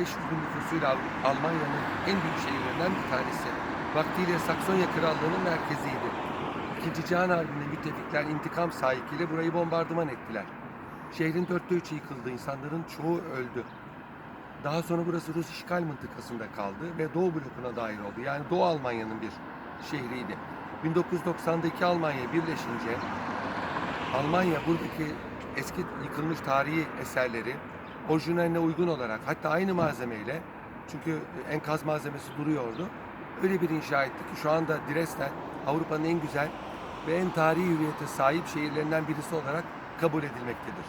500 bin nüfusuyla Al- Almanya'nın en büyük şehirlerinden bir tanesi. Vaktiyle Saksonya Krallığı'nın merkeziydi. İkinci Cihan Harbi'nde müttefikler intikam sahikiyle burayı bombardıman ettiler. Şehrin dörtte üçü yıkıldı, insanların çoğu öldü. Daha sonra burası Rus işgal mıntıkasında kaldı ve Doğu blokuna dahil oldu. Yani Doğu Almanya'nın bir şehriydi. 1990'daki Almanya birleşince Almanya buradaki eski yıkılmış tarihi eserleri orijinaline uygun olarak hatta aynı malzemeyle çünkü enkaz malzemesi duruyordu. Öyle bir inşa etti ki şu anda Dresden Avrupa'nın en güzel ve en tarihi hüviyete sahip şehirlerinden birisi olarak kabul edilmektedir.